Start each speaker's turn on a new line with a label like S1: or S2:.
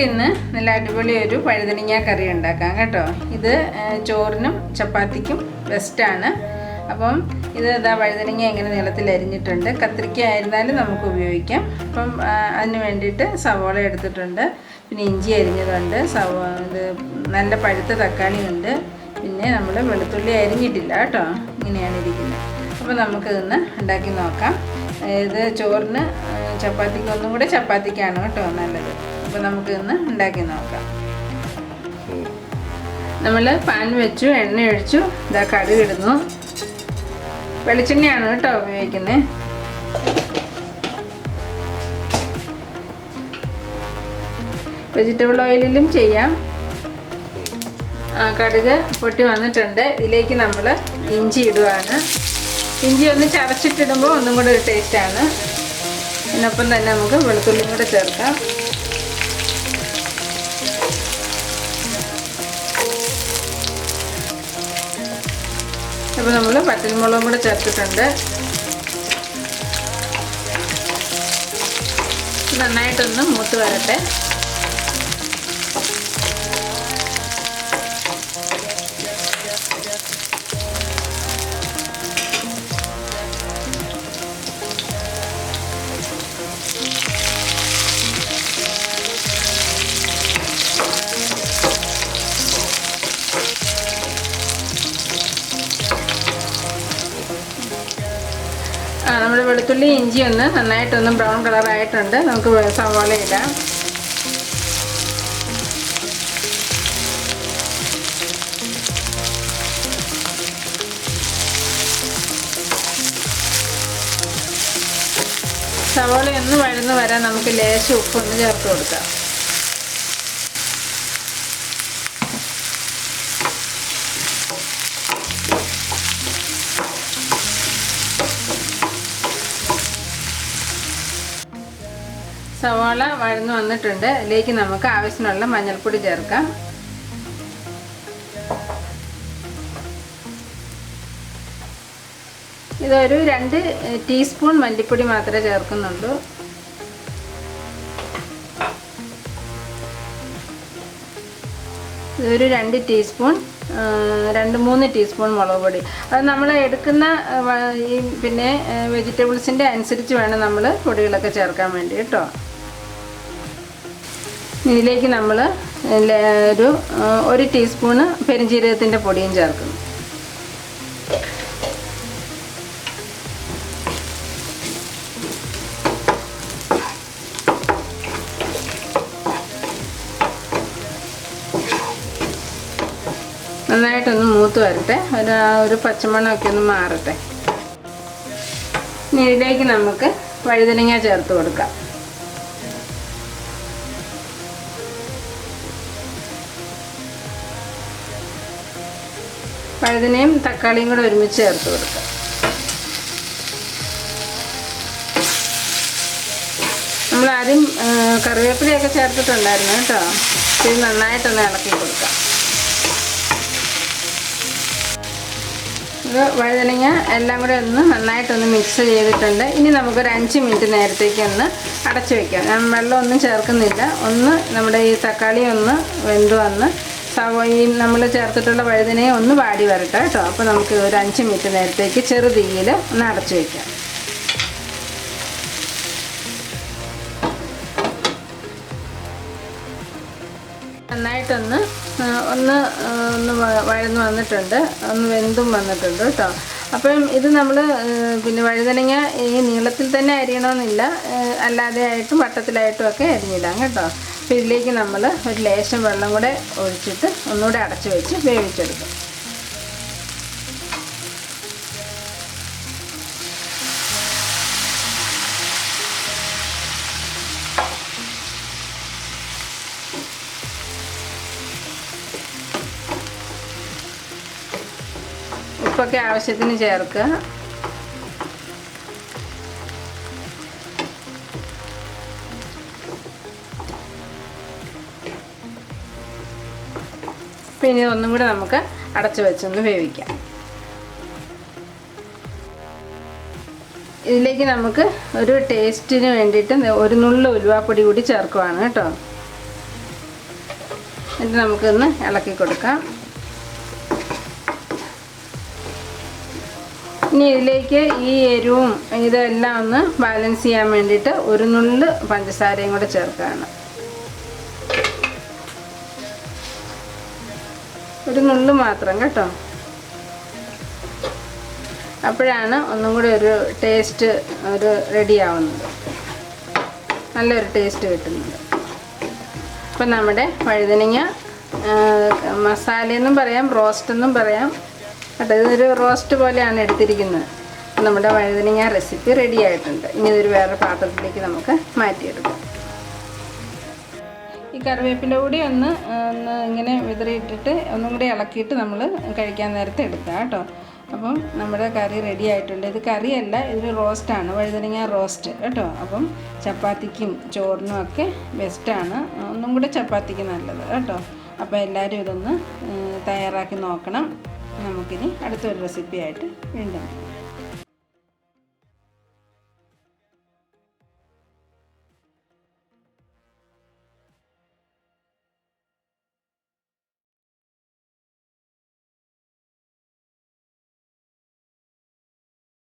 S1: നമുക്ക് ഇന്ന് നല്ല അടിപൊളി ഒരു പഴുതണിങ്ങ കറി ഉണ്ടാക്കാം കേട്ടോ. ഇത് ചോറിനും ചപ്പാത്തിക്കും ബെസ്റ്റാണ് അപ്പം ഇത് ഇതാ വഴുതനങ്ങ ഇങ്ങനെ നീളത്തിൽ അരിഞ്ഞിട്ടുണ്ട്. കത്തിരിക്ക ആയിരുന്നാലും നമുക്ക് ഉപയോഗിക്കാം. അപ്പം അതിന് വേണ്ടിയിട്ട് സവോള എടുത്തിട്ടുണ്ട്. പിന്നെ ഇഞ്ചി അരിഞ്ഞതുണ്ട്. സവോ ഇത് നല്ല പഴുത്ത തക്കാളി ഉണ്ട് പിന്നെ നമ്മൾ വെളുത്തുള്ളി അരിഞ്ഞിട്ടില്ല കേട്ടോ. ഇങ്ങനെയാണ് ഇരിക്കുന്നത്. അപ്പോൾ നമുക്കിതൊന്ന് ഉണ്ടാക്കി നോക്കാം. ഇത് ചോറിന് ചപ്പാത്തിക്ക് ഒന്നും കൂടെ ചപ്പാത്തിക്കാണ് കേട്ടോ നല്ലത്. അപ്പോൾ നമുക്കിന്ന് ഉണ്ടാക്കി നോക്കാം. നമ്മൾ പാൻ വെച്ചു എണ്ണ ഒഴിച്ചു ഇതാ കടുക് ഇടുന്നു. വെളിച്ചെണ്ണയാണ് കേട്ടോ ഉപയോഗിക്കുന്നത് വെജിറ്റബിൾ ഓയിലിലും ചെയ്യാം. ആ, കടുക് പൊട്ടി വന്നിട്ടുണ്ട്. ഇതിലേക്ക് നമ്മൾ ഇഞ്ചി ഇടുവാണ്. ഇഞ്ചി ഒന്ന് ചതച്ചിട്ടിടുമ്പോൾ ഒന്നും കൂടെ ഒരു ടേസ്റ്റാണ് അതിനൊപ്പം തന്നെ നമുക്ക് വെളുത്തുള്ളിയും കൂടെ ചേർക്കാം. അപ്പോൾ നമ്മൾ പച്ചമുളകും കൂടെ ചേർത്തിട്ടുണ്ട്. നന്നായിട്ടൊന്ന് മൂത്ത് വരട്ടെ. വെളുത്തുള്ളി ഇഞ്ചി ഒന്ന് നന്നായിട്ടൊന്ന് ബ്രൗൺ കളറായിട്ടുണ്ട് നമുക്ക് സവാള ഇടാം. സവാള ഒന്ന് വഴന്ന് വരാൻ നമുക്ക് ലേശം ഉപ്പൊന്ന് ചേർത്ത് കൊടുക്കാം. സവാള വഴന്നു വന്നിട്ടുണ്ട്. അതിലേക്ക് നമുക്ക് ആവശ്യത്തിനുള്ള മഞ്ഞൾപ്പൊടി ചേർക്കാം. ഇതൊരു രണ്ട് ടീസ്പൂൺ മല്ലിപ്പൊടി മാത്രമേ ചേർക്കുന്നുള്ളൂ. ഇതൊരു രണ്ട് ടീസ്പൂൺ രണ്ട് മൂന്ന് ടീസ്പൂൺ മുളക് പൊടി. അത് നമ്മൾ എടുക്കുന്ന ഈ പിന്നെ വെജിറ്റബിൾസിന്റെ അനുസരിച്ച് വേണം നമ്മൾ പൊടികളൊക്കെ ചേർക്കാൻ വേണ്ടി കേട്ടോ. ഇതിലേക്ക് നമ്മൾ ഒരു ഒരു ടീസ്പൂണ് പെരിഞ്ജീരകത്തിന്റെ പൊടിയും ചേർക്കുന്നു. നന്നായിട്ടൊന്ന് മൂത്ത് വരട്ടെ. ഒരു ഒരു പച്ചമണമൊക്കെ ഒന്ന് മാറട്ടെ. ഇതിലേക്ക് നമുക്ക് വഴുതനങ്ങ ചേർത്ത് കൊടുക്കാം. വഴുതനയും തക്കാളിയും കൂടെ ഒരുമിച്ച് ചേർത്ത് കൊടുക്കാം. നമ്മൾ ആദ്യം കറിവേപ്പിലയൊക്കെ ചേർത്തിട്ടുണ്ടായിരുന്നു കേട്ടോ. ഇത് നന്നായിട്ടൊന്ന് ഇളക്കി കൊടുക്കാം. വഴുതനങ്ങ എല്ലാം കൂടെ ഒന്ന് നന്നായിട്ടൊന്ന് മിക്സ് ചെയ്തിട്ടുണ്ട്. ഇനി നമുക്കൊരു അഞ്ച് മിനിറ്റ് നേരത്തേക്ക് ഒന്ന് അടച്ചു വെക്കാം. ഞാൻ വെള്ളമൊന്നും ചേർക്കുന്നില്ല. ഒന്ന് നമ്മുടെ ഈ തക്കാളി ഒന്ന് വെന്ത് വന്ന് സവോ ഈ നമ്മൾ ചേർത്തിട്ടുള്ള വഴുതനയെ ഒന്ന് വാടി വരട്ടെ കേട്ടോ. അപ്പോൾ നമുക്ക് ഒരു അഞ്ച് മിനിറ്റ് നേരത്തേക്ക് ചെറു തീയിൽ ഒന്ന് അടച്ചു വയ്ക്കാം നന്നായിട്ടൊന്ന് ഒന്ന് ഒന്ന് വഴുന്ന് വന്നിട്ടുണ്ട്. ഒന്ന് വെന്തും വന്നിട്ടുണ്ട് കേട്ടോ. അപ്പം ഇത് നമ്മൾ പിന്നെ വഴുതനങ്ങ ഈ നീളത്തിൽ തന്നെ അരിയണമെന്നില്ല. ആ, അല്ലാതെ ആയിട്ടും വട്ടത്തിലായിട്ടും ഒക്കെ അരിഞ്ഞിടാം കേട്ടോ. അപ്പോൾ ഇതിലേക്ക് നമ്മൾ ഒരു ലേശം വെള്ളം കൂടെ ഒഴിച്ചിട്ട് ഒന്നുകൂടെ അടച്ചു വെച്ച് വേവിച്ചെടുക്കും. ഉപ്പൊക്കെ ആവശ്യത്തിന് ചേർക്കുക. പിന്നെ ഒന്നും കൂടെ നമുക്ക് അടച്ചു വെച്ചൊന്ന് വേവിക്കാം. ഇതിലേക്ക് നമുക്ക് ഒരു ടേസ്റ്റിന് വേണ്ടിയിട്ട് ഒരു നുള്ള ഉലുവാപ്പൊടി കൂടി ചേർക്കുവാണ് കേട്ടോ. എന്നിട്ട് നമുക്കൊന്ന് ഇളക്കി കൊടുക്കാം. ഇനി ഇതിലേക്ക് ഈ എരിവും ഇതെല്ലാം ഒന്ന് ബാലൻസ് ചെയ്യാൻ വേണ്ടിയിട്ട് ഒരു നുള്ള് പഞ്ചസാരയും കൂടെ ചേർക്കുകയാണ്. ഒരു നുള്ളു മാത്രം കേട്ടോ. അപ്പോഴാണ് ഒന്നും കൂടി ഒരു ടേസ്റ്റ് ഒരു റെഡിയാവുന്നത് നല്ലൊരു ടേസ്റ്റ് കിട്ടുന്നത്. അപ്പം നമ്മുടെ വഴുതനങ്ങ മസാലയെന്നും പറയാം റോസ്റ്റ് എന്നും പറയാം. കേട്ടോ ഇതൊരു റോസ്റ്റ് പോലെയാണ് എടുത്തിരിക്കുന്നത്. നമ്മുടെ വഴുതനങ്ങ റെസിപ്പി റെഡി ആയിട്ടുണ്ട്. ഇനി ഇതൊരു വേറെ പാത്രത്തിലേക്ക് നമുക്ക് മാറ്റിയെടുക്കാം. കറിവേപ്പില കൂടി ഒന്ന് ഒന്ന് ഇങ്ങനെ വിതറിയിട്ടിട്ട് ഒന്നും കൂടി ഇളക്കിയിട്ട് നമ്മൾ കഴിക്കാൻ നേരത്തെ എടുക്കാം കേട്ടോ. അപ്പം നമ്മുടെ കറി റെഡി ആയിട്ടുണ്ട്. ഇത് കറിയല്ല ഇതൊരു റോസ്റ്റാണ് വഴുതനങ്ങ റോസ്റ്റ് കേട്ടോ. അപ്പം ചപ്പാത്തിക്കും ചോറിനും ഒക്കെ ബെസ്റ്റാണ് ഒന്നും കൂടെ ചപ്പാത്തിക്ക് നല്ലത് കേട്ടോ. അപ്പോൾ എല്ലാവരും ഇതൊന്ന് തയ്യാറാക്കി നോക്കണം. നമുക്കിനി അടുത്തൊരു റെസിപ്പിയായിട്ട് വീണ്ടും